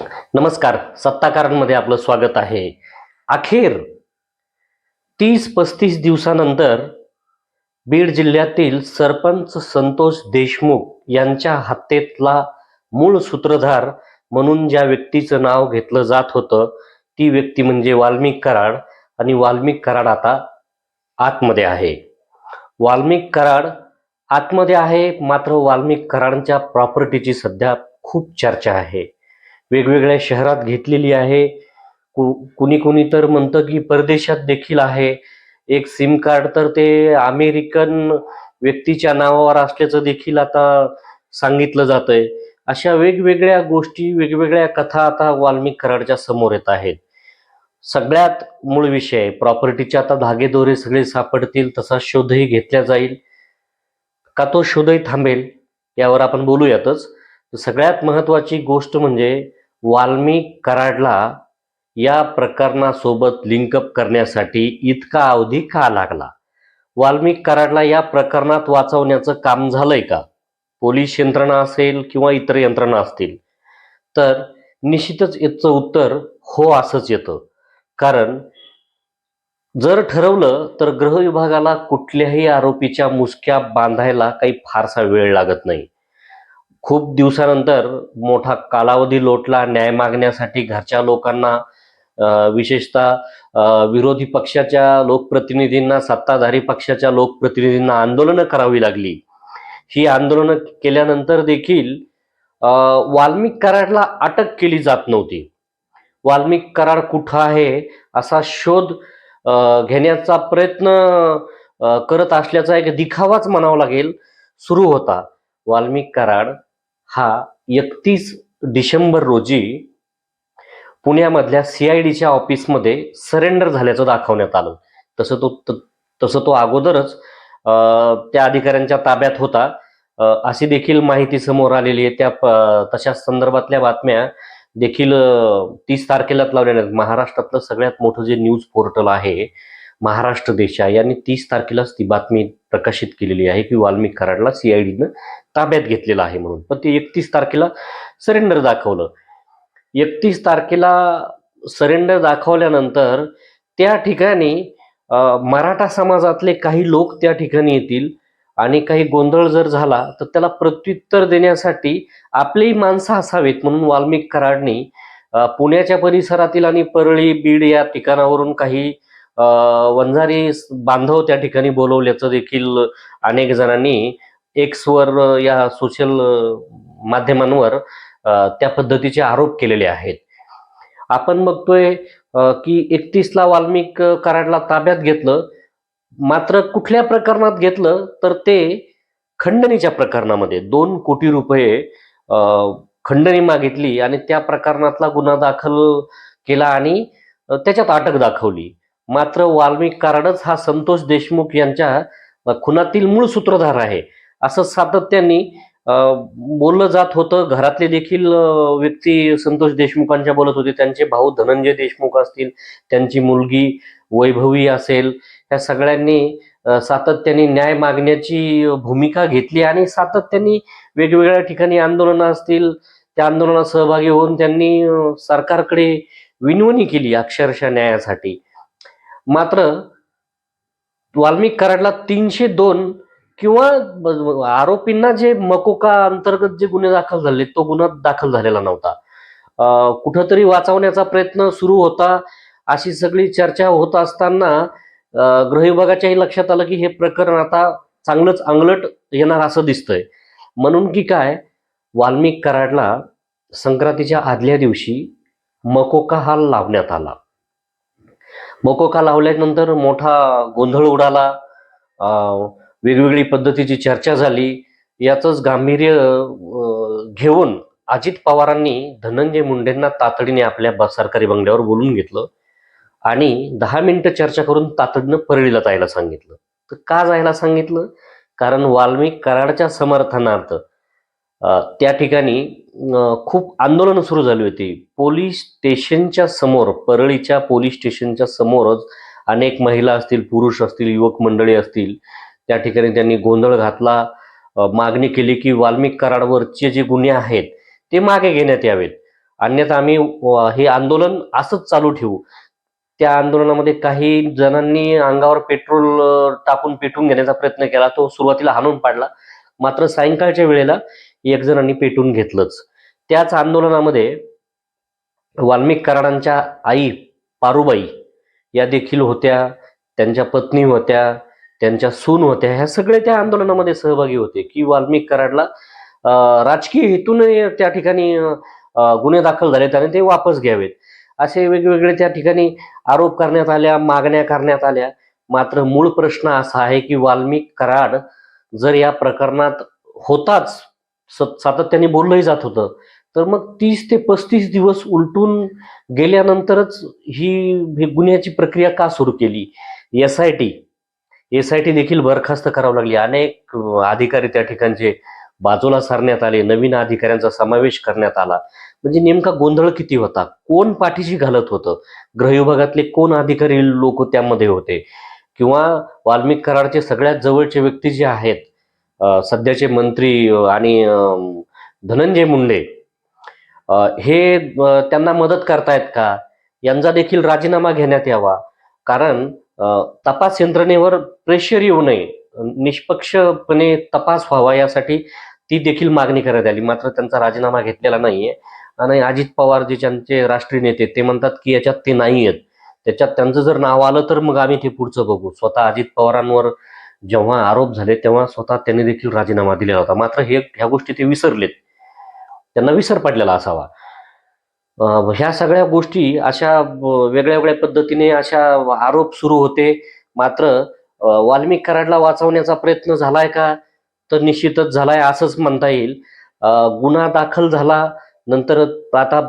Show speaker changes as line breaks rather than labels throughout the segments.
नमस्कार. सत्ताकारांमध्ये आपलं स्वागत आहे. अखेर तीस पस्तीस दिवसानंतर बीड जिल्ह्यातील सरपंच संतोष देशमुख यांच्या हत्येतला मूळ सूत्रधार म्हणून ज्या व्यक्तीचं नाव घेतलं जात होतं ती व्यक्ती म्हणजे वाल्मिक कराड आणि वाल्मिक कराड आता आतमध्ये आहे. वाल्मिक कराड आतमध्ये आहे मात्र वाल्मिक कराडांच्या प्रॉपर्टीची सध्या खूप चर्चा आहे. वेगवेगळ्या शहरात घेतलेली आहे. कु कुणी कुणी तर म्हणतं की परदेशात देखील आहे. एक सिम कार्ड तर ते अमेरिकन व्यक्तीच्या नावावर असल्याचं देखील आता सांगितलं जातंय. अशा वेगवेगळ्या गोष्टी वेगवेगळ्या कथा आता वाल्मिक कराडच्या समोर येत आहेत. सगळ्यात मूळ विषय प्रॉपर्टीचे आता धागेदोरे सगळे सापडतील तसा शोधही घेतला जाईल. का तो शोधही थांबेल यावर आपण बोलूयातच. सगळ्यात महत्वाची गोष्ट म्हणजे वाल्मिक कराडला या प्रकरणासोबत लिंकअप करण्यासाठी इतका अवधी का लागला? वाल्मिक कराडला या प्रकरणात वाचवण्याचं काम झालंय का? पोलीस यंत्रणा असेल किंवा इतर यंत्रणा असतील? तर निश्चितच याचं उत्तर हो असंच येतं. कारण जर ठरवलं तर गृह विभागाला कुठल्याही आरोपीच्या मुसक्या बांधायला काही फारसा वेळ लागत नाही. खूप दिवसानंतर मोठा कालावधी लोटला न्याय मागण्यासाठी घरच्या लोकांना विशेषतः विरोधी पक्षाच्या लोकप्रतिनिधींना सत्ताधारी पक्षाच्या लोकप्रतिनिधींना आंदोलनं करावी लागली. ही आंदोलनं केल्यानंतर देखील वाल्मिक कराडला अटक केली जात नव्हती. वाल्मिक कराड कुठं आहे असा शोध घेण्याचा प्रयत्न करत असल्याचा एक दिखावाच म्हणावा लागेल सुरू होता. वाल्मिक कराड हा एकतीस डिसेंबर रोजी पुण्यामधल्या सीआयडीच्या ऑफिसमध्ये सरेंडर झाल्याचं दाखवण्यात आलं. तसं तो तसं तो अगोदरच त्या अधिकाऱ्यांच्या ताब्यात होता. अशी देखील माहिती समोर आलेली आहे. त्या प- तशा संदर्भातल्या बातम्या देखील तीस तारखेलाच लावलेल्या आहेत महाराष्ट्रातलं सगळ्यात मोठं जे न्यूज पोर्टल आहे महाराष्ट्र देशा यांनी तीस तारखेलाच ती बातमी प्रकाशित केलेली आहे की वाल्मिक कराडला सीआयडीनं ताब्यात घेतलेलं आहे म्हणून. पण ते एकतीस तारखेला सरेंडर दाखवलं. एकतीस तारखेला सरेंडर दाखवल्यानंतर त्या ठिकाणी मराठा समाजातले काही लोक त्या ठिकाणी येतील आणि काही गोंधळ जर झाला तर त्याला प्रत्युत्तर देण्यासाठी आपली माणसं असावेत म्हणून वाल्मिक कराडनी पुण्याच्या परिसरातील आणि परळी बीड या ठिकाणावरून काही वंजारी बांधव त्या ठिकाणी बोलवल्याचं देखील अनेक जणांनी एक्सवर या सोशल माध्यमांवर त्या पद्धतीचे आरोप केलेले आहेत. आपण बघतोय की एकतीसला वाल्मिक कराडला ताब्यात घेतलं. मात्र कुठल्या प्रकरणात घेतलं तर ते खंडणीच्या प्रकरणामध्ये. दोन कोटी रुपये खंडणी मागितली आणि त्या प्रकरणातला गुन्हा दाखल केला आणि त्याच्यात अटक दाखवली. मात्र वाल्मिक कराडच हा संतोष देशमुख यांच्या खुनातील मूळ सूत्रधार आहे. असं सातत्याने बोललं जात होतं. घरातले देखील व्यक्ती संतोष देशमुखांच्या बोलत होते. त्यांचे भाऊ धनंजय देशमुख असतील त्यांची मुलगी वैभवी असेल या सगळ्यांनी सातत्याने न्याय मागण्याची भूमिका घेतली आणि सातत्याने वेगवेगळ्या ठिकाणी आंदोलनं असतील त्या आंदोलनात सहभागी होऊन त्यांनी सरकारकडे विनवणी केली अक्षरशः न्यायासाठी. मात्र वाल्मिक कराडला तीनशे दोन किंवा आरोपींना जे मकोका अंतर्गत जे गुन्हे दाखल झाले तो गुन्हा दाखल झालेला नव्हता. कुठंतरी वाचवण्याचा प्रयत्न सुरू होता. अशी सगळी चर्चा होत असताना अं, गृह विभागाच्याही लक्षात आलं की हे प्रकरण आता चांगलंच अंगलट येणार असं दिसतंय. म्हणून की काय वाल्मिक कराडला संक्रांतीच्या आदल्या दिवशी मकोका हा लावण्यात आला. मकोका लावल्यानंतर मोठा गोंधळ उडाला. वेगवेगळी पद्धतीची चर्चा झाली. याचंच गांभीर्य घेऊन अजित पवारांनी धनंजय मुंडेंना तातडीने आपल्या ब- सरकारी बंगल्यावर बोलून घेतलं आणि दहा मिनिटं चर्चा करून तातडीनं परळीला जायला सांगितलं. तर का जायला सांगितलं? कारण वाल्मिक कराडच्या समर्थनार्थ अं, त्या ठिकाणी खूप आंदोलनं सुरू झाली होती. पोलीस स्टेशनच्या समोर परळीच्या पोलीस स्टेशनच्या समोरच अनेक महिला असतील पुरुष असतील युवक मंडळी असतील त्या ठिकाणी त्यांनी गोंधळ घातला. मागणी केली की वाल्मिक कराडवरचे जे गुन्हे आहेत ते मागे घेण्यात यावेत. अन्यथा आम्ही हे आंदोलन असंच चालू ठेवू. त्या आंदोलनामध्ये काही जणांनी अंगावर पेट्रोल टाकून पेटून घेण्याचा प्रयत्न केला. तो सुरुवातीला हाणून पाडला. मात्र सायंकाळच्या वेळेला एक जणांनी पेटून घेतलंच. त्याच आंदोलनामध्ये वाल्मिक कराडांच्या आई पारुबाई या देखील होत्या त्यांच्या पत्नी होत्या त्यांच्या सून होत्या ह्या सगळे त्या आंदोलनामध्ये सहभागी होते की वाल्मिक कराडला राजकीय हेतून त्या ठिकाणी गुन्हे दाखल झालेत आणि ते वापस घ्यावेत. असे वेगवेगळे त्या ठिकाणी आरोप करण्यात आल्या मागण्या करण्यात आल्या. मात्र मूळ प्रश्न असा आहे की वाल्मिक कराड जर या प्रकरणात होताच सातत्याने बोललंही जात होतं. तर मग तीस ते पस्तीस दिवस उलटून गेल्यानंतरच ही हे गुन्ह्याची प्रक्रिया का सुरू केली? S I T S I T देखील बरखास्त करावं लागली. अनेक अधिकारी त्या ठिकाणचे बाजूला सारण्यात आले नवीन अधिकाऱ्यांचा समावेश करण्यात आला. म्हणजे नेमका गोंधळ किती होता? कोण पाठीशी घालत होतं? गृहविभागातले कोण अधिकारी लोक त्यामध्ये होते? किंवा वाल्मिक कराडचे सगळ्यात जवळचे व्यक्ती जे आहेत सध्याचे मंत्री आणि धनंजय मुंडे हे त्यांना मदत करतायत का? यांचा देखील राजीनामा घेण्यात यावा. कारण तपास यंत्रणेवर प्रेशर येऊ नये. निष्पक्षपणे तपास व्हावा यासाठी ती देखील मागणी करण्यात आली. मात्र त्यांचा राजीनामा घेतलेला नाहीये. आणि अजित पवार जे त्यांचे राष्ट्रीय नेते ते म्हणतात की याच्यात ते नाही आहेत त्याच्यात त्यांचं जर नाव आलं तर मग आम्ही ते पुढचं बघू. स्वतः अजित पवारांवर जेव्हा आरोप झाले तेव्हा स्वतः त्यांनी देखील राजीनामा दिलेला होता. मात्र हे ह्या गोष्टी ते विसरलेत. त्यांना विसर पडलेला असावा. ह्या सगळ्या गोष्टी अशा वेगळ्या वेगळ्या पद्धतीने अशा आरोप सुरू होते. मात्र वाल्मिक कराडला वाचवण्याचा प्रयत्न झालाय का? तर निश्चितच झालाय असंच म्हणता येईल. गुन्हा दाखल झाला. नंतर आता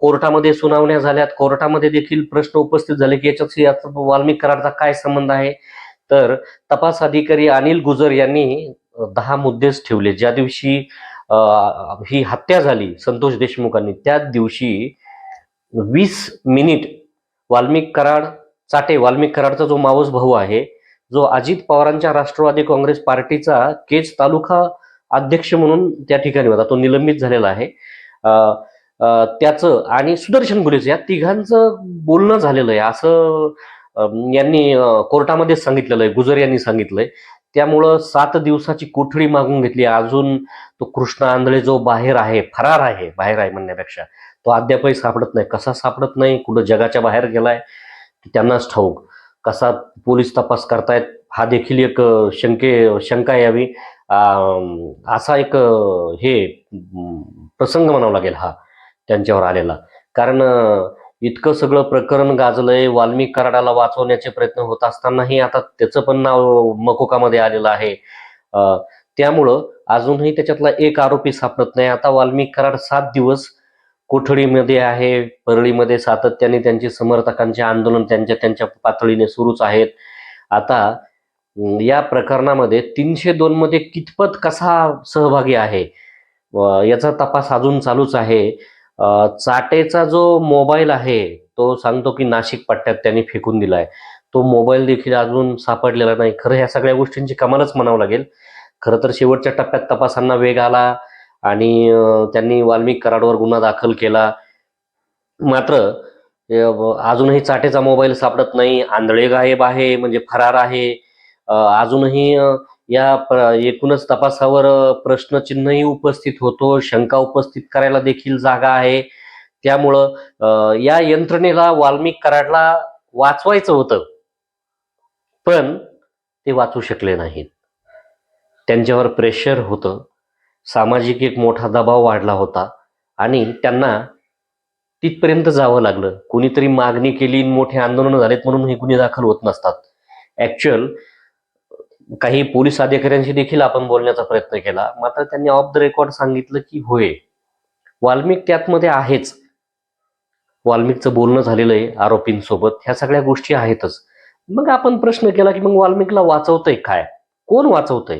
कोर्टामध्ये सुनावण्या झाल्यात. कोर्टामध्ये देखील प्रश्न उपस्थित झाले की याच्यात याचा वाल्मिक कराडचा काय संबंध आहे? तर तपास अधिकारी अनिल गुजर यांनी दहा मुद्देच ठेवले. ज्या दिवशी ही हत्या झाली संतोष देशमुखांनी त्याच दिवशी वीस मिनिट वाल्मिक कराड चाटे वाल्मिक कराडचा जो मावस भाऊ आहे जो अजित पवारांच्या राष्ट्रवादी काँग्रेस पार्टीचा केज तालुका अध्यक्ष म्हणून त्या ठिकाणी होता तो निलंबित झालेला आहे. त्याचं आणि सुदर्शन गुलेचं या तिघांचं बोलणं झालेलं आहे. असं यांनी कोर्टामध्येच कोर्टामध्ये सांगितलेलं आहे गुजर यांनी सांगितलंय. त्यामुळं सात दिवसाची कोठडी मागून घेतली. अजून तो कृष्ण आंधळे जो बाहेर आहे फरार आहे बाहेर आहे म्हणण्यापेक्षा तो अद्यापही सापडत नाही. कसा सापडत नाही कुठं जगाच्या बाहेर गेलाय त्यांनाच ठाऊक. कसा पोलीस तपास करतायत हा देखील एक शंके शंका यावी. असा एक हे प्रसंग म्हणावा लागेल हा त्यांच्यावर आलेला. कारण इतकं सगळं प्रकरण गाजलंय. वाल्मिक कराडाला वाचवण्याचे प्रयत्न होत असतानाही आता त्याचं पण नाव मकोकामध्ये आलेलं आहे. त्यामुळं अजूनही त्याच्यातला एक आरोपी सापडत नाही. आता वाल्मिक कराड सात दिवस कोठडीमध्ये आहे परळीमध्ये सातत्याने त्यांचे समर्थकांचे आंदोलन त्यांच्या त्यांच्या पातळीने सुरूच आहेत. आता या प्रकरणामध्ये तीनशे दोन मध्ये कितपत कसा सहभागी आहे? याचा तपास अजून चालूच आहे. चाटेचा जो मोबाईल आहे तो सांगतो की नाशिक पट्ट्यात त्यांनी फेकून दिलाय. तो मोबाईल देखील अजून सापडलेला नाही. खरं ह्या सगळ्या गोष्टींची कमालच म्हणावं लागेल. खरं तर शेवटच्या टप्प्यात तपासांना वेग आला आणि त्यांनी वाल्मिक कराडवर गुन्हा दाखल केला. मात्र अजूनही चाटेचा मोबाईल सापडत नाही. आंधळे गायब आहे म्हणजे फरार आहे. अजूनही या एकूणच तपासावर प्रश्नचिन्हही उपस्थित होतो. शंका उपस्थित करायला देखील जागा आहे. त्यामुळं या यंत्रणेला वाल्मिक कराडला वाचवायचं होतं. पण ते वाचू शकले नाहीत. त्यांच्यावर प्रेशर होतं. सामाजिक एक मोठा दबाव वाढला होता. आणि त्यांना तिथपर्यंत जावं लागलं. कुणीतरी मागणी केली मोठे आंदोलन झालेत म्हणून हे गुन्हे दाखल होत नसतात. ऍक्च्युअल काही पोलीस अधिकाऱ्यांशी देखील आपण बोलण्याचा प्रयत्न केला. मात्र त्यांनी ऑफ द रेकॉर्ड सांगितलं की होय वाल्मिक त्यातमध्ये आहेच. वाल्मिकचं बोलणं झालेलं आहे आरोपींसोबत. ह्या सगळ्या गोष्टी आहेतच. मग आपण प्रश्न केला की मग वाल्मिकला वाचवतंय काय? कोण वाचवतंय?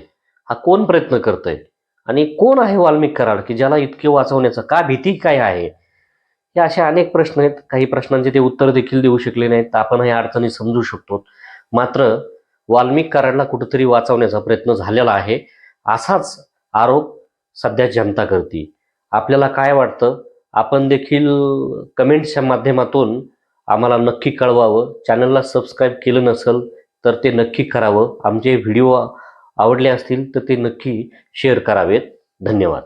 हा कोण प्रयत्न करतोय? आणि कोण आहे वाल्मिक कराड की ज्याला इतके वाचवण्याचं का भीती काय आहे? हे असे अनेक प्रश्न आहेत. काही प्रश्नांचे ते उत्तर देखील देऊ शकले नाहीत. आपण ह्या अडचणी समजू शकतो. मात्र वाल्मिकरांना कुठेतरी वाचवण्याचा प्रयत्न झालेला आहे. असाच आरोप सध्या जनता करते. आपल्याला काय वाटतं? आपण देखील कमेंट्सच्या माध्यमातून आम्हाला नक्की कळवावं. चॅनलला सबस्क्राईब केलं नसेल तर ते नक्की करावं. आमचे व्हिडिओ आवडले असतील तर ते नक्की शेअर करावेत. धन्यवाद.